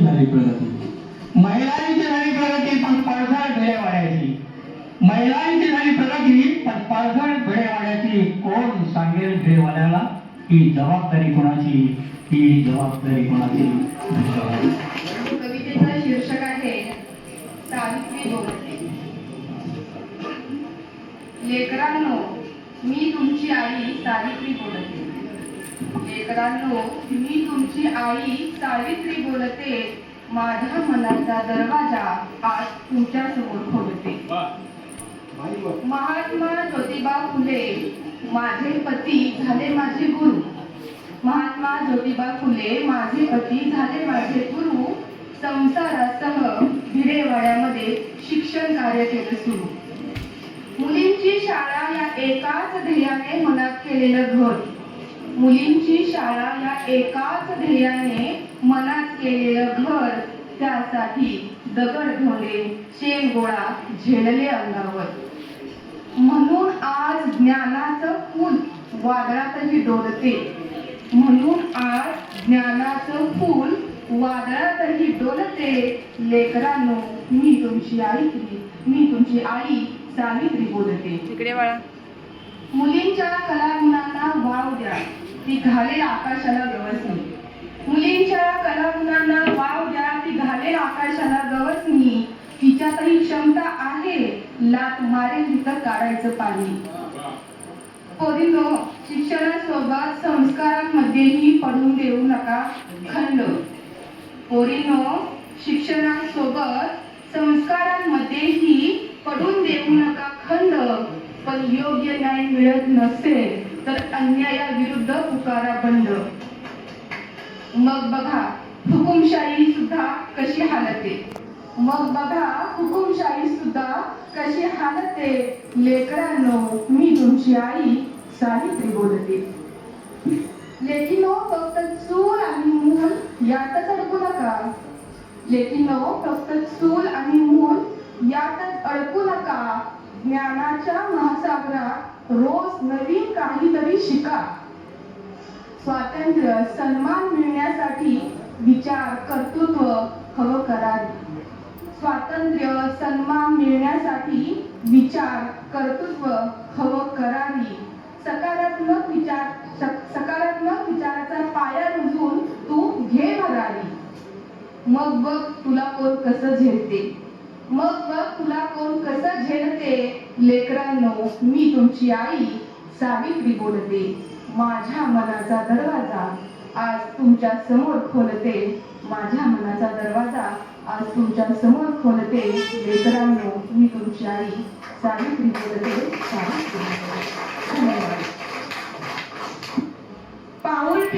महिलांची झाली प्रगती. महिलांची झाली प्रगती पण पळसळ भिडेवाड्याची. महिलांची झाली प्रगती पण पळसळ भिडेवाड्याची. कोण सांगेल भिडेवाड्याला? ही जबाबदारी कोणाची? ही जबाबदारी कोणाची? कवितेचं शीर्षक आहे सावित्री बोलते लेकरांनो मी तुमची आई सावित्री बोलते लेकरांनो मी तुमची आई सावित्री बोलते. माझ्या मनाचा दरवाजा आज तुमच्यासमोर खोलते. महात्मा ज्योतिबा फुले माझे पती झाले माझे गुरु. महात्मा ज्योतिबा फुले माझे पती झाले माझे गुरु. संसारासह भिडेवाड्यामध्ये शिक्षण कार्य केलं सुरू. मुलींची शाळा या एकाच ध्येयाने मनात केलेलं घर. मुलींची शाळा या एकाच ध्येयाने मनात केलेलं घर त्यासाठी दगड धोंडे शेण गोळा झेलले अंगावर. म्हणून आज ज्ञानाचं फूल वादळातही डोलते. म्हणून आज ज्ञानाचं फूल वादळातही डोलते. लेकरांनो मी तुमची आई मी तुमची आई सावित्री बोलते. तिकडे मुलींच्या कलागुणांना वाव द्या. ती घालेल आकाशाला गवसणी. मुलींच्या कलागुणांना वाव द्या ती घालेल आकाशाला गवसणी. तिच्यातही क्षमता आहे लात मारेल तिथं काढायचं पाणी. पोरीनो शिक्षणासोबत संस्कारांमध्येही पडून देऊ नका खंड. पोरीनो शिक्षणासोबत संस्कारांमध्येही पडून देऊ नका खंड. पण योग्य न्याय मिळत नसेल. तर अन्यायाविरुद्ध पुकारा बंद. मग बघा हुकुमशाही सुद्धा कशी हालते? मग बघा हुकुमशाही सुद्धा कशी हालते? लेकरांनो मी तुमची आई सावित्री बोलते. लेकिनो फक्त चूल आणि मूल यातच अडकू नका. लेकिनो फक्त चूल आणि मूल यातच अडकू नका. ज्ञानाच्या महासागरात रोज नवीन शिका. स्वातंत्र्य सन्मान मिळण्यासाठी विचार कर्तृत्व हवं करावे. स्वातंत्र्य सन्मान मिळण्यासाठी विचार कर्तृत्व हवं करावी. सकारात्मक विचार सकारात्मक विचाराचा पाया रुजून तू घे भरावी मग बघ तुला कोण कसं झेलते. मग बघ तुला कोण कसं झेलते. लेकरांनो मी तुमची आई. सावित्री बोलते. माझ्या मनाचा दरवाजा आज तुमच्यासमोर खोलते. माझ्या मनाचा दरवाजा आज तुमच्यासमोर खोलते. लेकरांनो मी तुमची आई. सावित्री बोलते. सावित्री धन्यवाद.